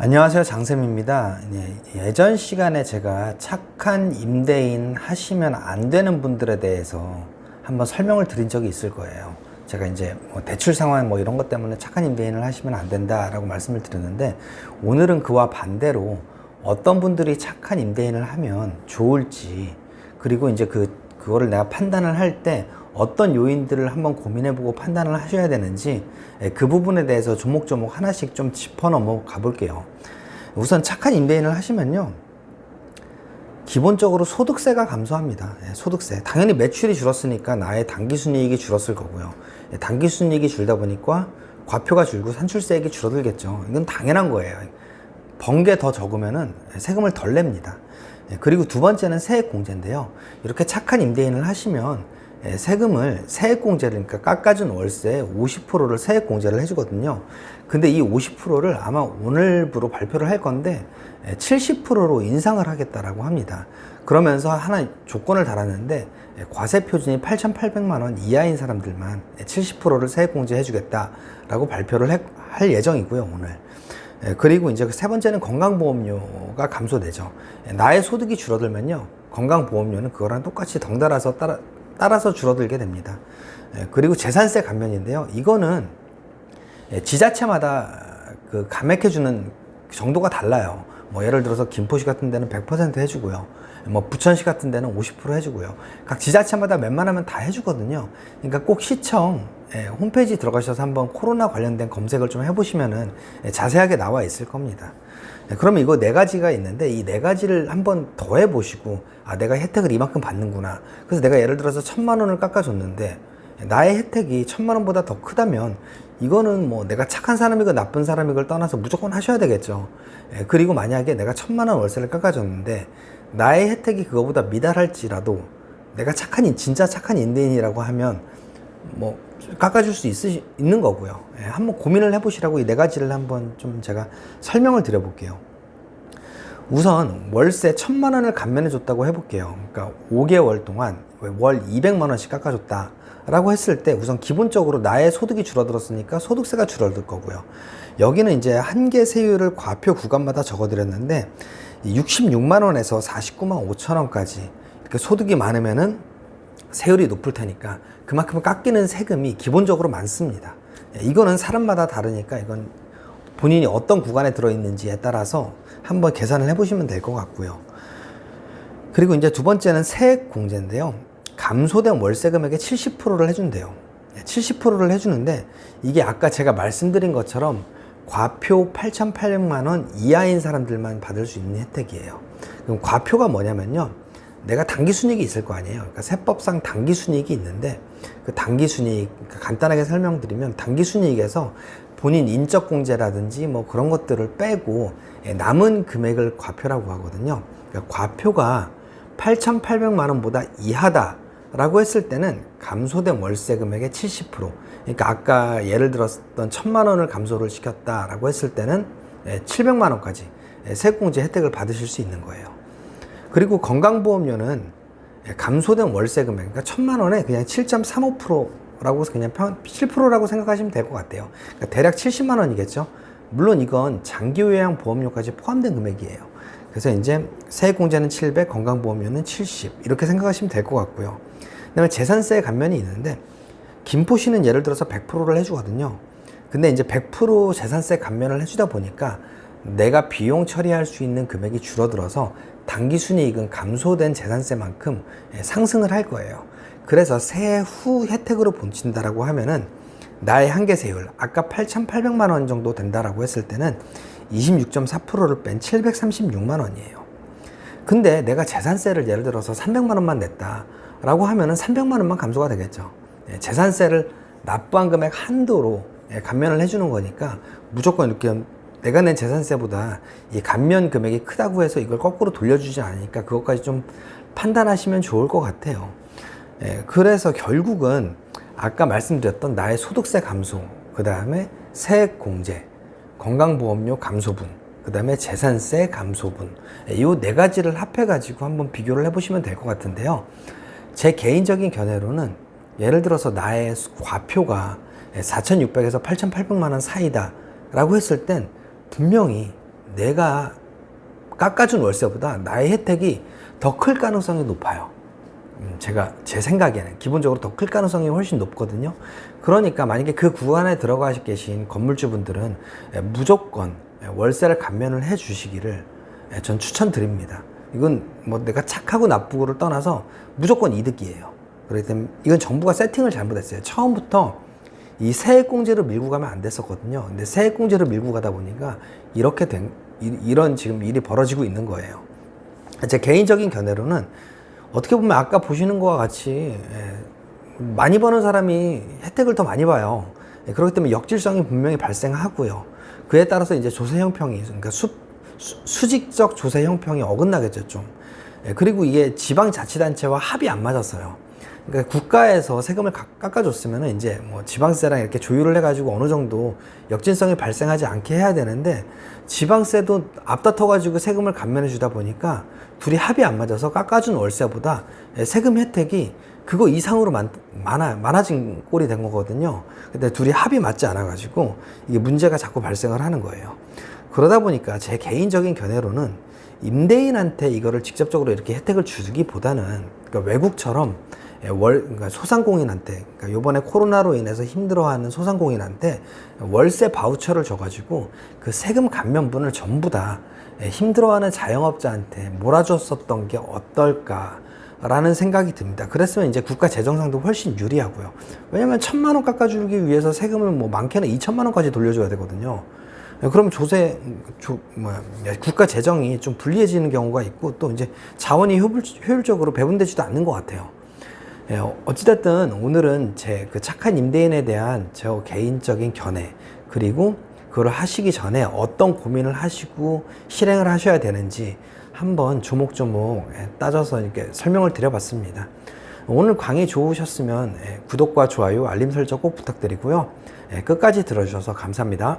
안녕하세요 장쌤입니다. 예, 예전 시간에 제가 착한 임대인 하시면 안 되는 분들에 대해서 한번 설명을 드린 적이 있을 거예요. 제가 이제 뭐 대출 상황 뭐 이런 것 때문에 착한 임대인을 하시면 안 된다 라고 말씀을 드렸는데 오늘은 그와 반대로 어떤 분들이 착한 임대인을 하면 좋을지 그리고 이제 그 그거를 내가 판단을 할 때 어떤 요인들을 한번 고민해보고 판단을 하셔야 되는지 예, 그 부분에 대해서 조목조목 하나씩 좀 짚어 넘어가 볼게요. 우선 착한 임대인을 하시면요. 기본적으로 소득세가 감소합니다. 예, 소득세. 당연히 매출이 줄었으니까 나의 당기순이익이 줄었을 거고요. 예, 당기순이익이 줄다 보니까 과표가 줄고 산출세액이 줄어들겠죠. 이건 당연한 거예요. 번게 더 적으면은 세금을 덜 냅니다. 예, 그리고 두 번째는 세액 공제인데요. 이렇게 착한 임대인을 하시면 예, 세금을 세액 공제를 그러니까 깎아준 월세 50%를 세액 공제를 해주거든요. 근데 이 50%를 아마 오늘부로 발표를 할 건데 70%로 인상을 하겠다라고 합니다. 그러면서 하나 조건을 달았는데 예, 과세 표준이 8,800만 원 이하인 사람들만 70%를 세액 공제 해 주겠다라고 발표를 해- 할 예정이고요, 오늘. 예, 그리고 이제 세 번째는 건강보험료가 감소되죠. 예, 나의 소득이 줄어들면요, 건강보험료는 그거랑 똑같이 덩달아서 따라, 따라서 줄어들게 됩니다. 예, 그리고 재산세 감면인데요, 이거는 예, 지자체마다 그 감액해주는 정도가 달라요. 뭐 예를 들어서 김포시 같은 데는 100% 해주고요. 뭐 부천시 같은 데는 50% 해주고요. 각 지자체마다 웬만하면 다 해주거든요. 그러니까 꼭 시청 예, 홈페이지 들어가셔서 한번 코로나 관련된 검색을 좀 해보시면은 예, 자세하게 나와 있을 겁니다. 예, 그러면 이거 네 가지가 있는데 이 네 가지를 한번 더 해 보시고 아 내가 혜택을 이만큼 받는구나. 그래서 내가 예를 들어서 천만 원을 깎아줬는데 나의 혜택이 천만 원보다 더 크다면 이거는 뭐 내가 착한 사람이고 나쁜 사람이걸 떠나서 무조건 하셔야 되겠죠. 예, 그리고 만약에 내가 천만 원 월세를 깎아줬는데 나의 혜택이 그거보다 미달할지라도 내가 착한 인- 진짜 착한 임대인이라고 하면 뭐 깎아줄 수 있으시, 있는 거고요. 예, 한번 고민을 해보시라고 이 네 가지를 한번 좀 제가 설명을 드려볼게요. 우선 월세 천만 원을 감면해 줬다고 해볼게요. 그러니까 5개월 동안 월 200만 원씩 깎아줬다. 라고 했을 때 우선 기본적으로 나의 소득이 줄어들었으니까 소득세가 줄어들 거고요. 여기는 이제 한계 세율을 과표 구간마다 적어드렸는데 66만 원에서 49만 5천 원까지 이렇게 소득이 많으면은 세율이 높을 테니까 그만큼 깎이는 세금이 기본적으로 많습니다. 예, 이거는 사람마다 다르니까 이건 본인이 어떤 구간에 들어있는지에 따라서 한번 계산을 해보시면 될 것 같고요. 그리고 이제 두 번째는 세액 공제인데요. 감소된 월세 금액의 70%를 해준대요. 70%를 해주는데 이게 아까 제가 말씀드린 것처럼 과표 8,800만 원 이하인 사람들만 받을 수 있는 혜택이에요. 그럼 과표가 뭐냐면요. 내가 단기 순이익이 있을 거 아니에요. 그러니까 세법상 단기 순이익이 있는데 그 단기 순이익 그러니까 간단하게 설명드리면 단기 순이익에서 본인 인적 공제라든지 뭐 그런 것들을 빼고 예, 남은 금액을 과표라고 하거든요. 그러니까 과표가 8,800만 원보다 이하다라고 했을 때는 감소된 월세 금액의 70%. 그러니까 아까 예를 들었던 1,000만 원을 감소를 시켰다라고 했을 때는 예, 700만 원까지 예, 세공제 혜택을 받으실 수 있는 거예요. 그리고 건강보험료는 예, 감소된 월세 금액, 그러니까 천만 원에 그냥 7.35%라고 그냥 7%라고 생각하시면 될 것 같아요. 그러니까 대략 70만 원이겠죠. 물론 이건 장기 요양 보험료까지 포함된 금액이에요. 그래서 이제 세액공제는 700, 건강보험료는 70 이렇게 생각하시면 될 것 같고요. 그다음에 재산세 감면이 있는데 김포시는 예를 들어서 100%를 해주거든요. 근데 이제 100% 재산세 감면을 해주다 보니까 내가 비용 처리할 수 있는 금액이 줄어들어서 단기 순이익은 감소된 재산세만큼 예, 상승을 할 거예요. 그래서 세해 후 혜택으로 본친다라고 하면은 나의 한계세율 아까 8,800만 원 정도 된다라고 했을 때는 26.4%를 뺀 736만 원이에요. 근데 내가 재산세를 예를 들어서 300만 원만 냈다라고 하면은 300만 원만 감소가 되겠죠. 예, 재산세를 납부한 금액 한도로 예, 감면을 해주는 거니까 무조건 이렇게 내가 낸 재산세보다 이 감면 금액이 크다고 해서 이걸 거꾸로 돌려주지 않으니까 그것까지 좀 판단하시면 좋을 것 같아요. 예, 그래서 결국은 아까 말씀드렸던 나의 소득세 감소, 그 다음에 세액 공제, 건강보험료 감소분, 그 다음에 재산세 감소분, 이 네 가지를 합해 가지고 한번 비교를 해보시면 될 것 같은데요. 제 개인적인 견해로는 예를 들어서 나의 과표가 4,600에서 8,800만 원 사이다 라고 했을 땐 분명히 내가 깎아준 월세보다 나의 혜택이 더 클 가능성이 높아요. 음, 제가 제 생각에는 기본적으로 더 클 가능성이 훨씬 높거든요. 그러니까 만약에 그 구간에 들어가 계신 건물주분들은 예, 무조건 예, 월세를 감면을 해 주시기를 예, 전 추천드립니다. 이건 뭐 내가 착하고 나쁘고를 떠나서 무조건 이득이에요. 그렇기 때문에 이건 정부가 세팅을 잘못했어요. 처음부터 이 세액공제로 밀고 가면 안 됐었거든요. 근데 세액공제로 밀고 가다 보니까 이렇게 된, 이- 이런 지금 일이 벌어지고 있는 거예요. 제 개인적인 견해로는 어떻게 보면 아까 보시는 것과 같이 예, 많이 버는 사람이 혜택을 더 많이 봐요. 예, 그렇기 때문에 역질성이 분명히 발생하고요. 그에 따라서 이제 조세 형평이 그러니까 수, 수, 직적 조세 형평이 어긋나겠죠 좀. 예, 그리고 이게 지방자치단체와 합이 안 맞았어요. 그러니까 국가에서 세금을 깎- 깎아줬으면 이제 뭐 지방세랑 이렇게 조율을 해가지고 어느 정도 역진성이 발생하지 않게 해야 되는데 지방세도 앞다퉈가지고 세금을 감면해 주다 보니까 둘이 합이 안 맞아서 깎아준 월세보다 세금 혜택이 그거 이상으로 많, 많아, 많아진 꼴이 된 거거든요. 근데 둘이 합이 맞지 않아가지고 이게 문제가 자꾸 발생을 하는 거예요. 그러다 보니까 제 개인적인 견해로는 임대인한테 이거를 직접적으로 이렇게 혜택을 주기보다는 그러니까 외국처럼 예, 월 그러니까 소상공인한테 그러니까 요번에 코로나로 인해서 힘들어하는 소상공인한테 월세 바우처를 줘가지고 그 세금 감면분을 전부 다 예, 힘들어하는 자영업자한테 몰아줬었던 게 어떨까 라는 생각이 듭니다. 그랬으면 이제 국가 재정상도 훨씬 유리하고요. 왜냐면 천만 원 깎아주기 위해서 세금을 뭐 많게는 이천만 원까지 돌려줘야 되거든요. 예, 그럼 조세, 조, 뭐야, 국가 재정이 좀 불리해지는 경우가 있고 또 이제 자원이 효율, 효율적으로 배분되지도 않는 것 같아요. 예, 어찌됐든 오늘은 제 그 착한 임대인에 대한 저 개인적인 견해 그리고 그걸 하시기 전에 어떤 고민을 하시고 실행을 하셔야 되는지 한번 조목조목 예, 따져서 이렇게 설명을 드려봤습니다. 오늘 강의 좋으셨으면 예, 구독과 좋아요, 알림 설정 꼭 부탁드리고요. 예, 끝까지 들어주셔서 감사합니다.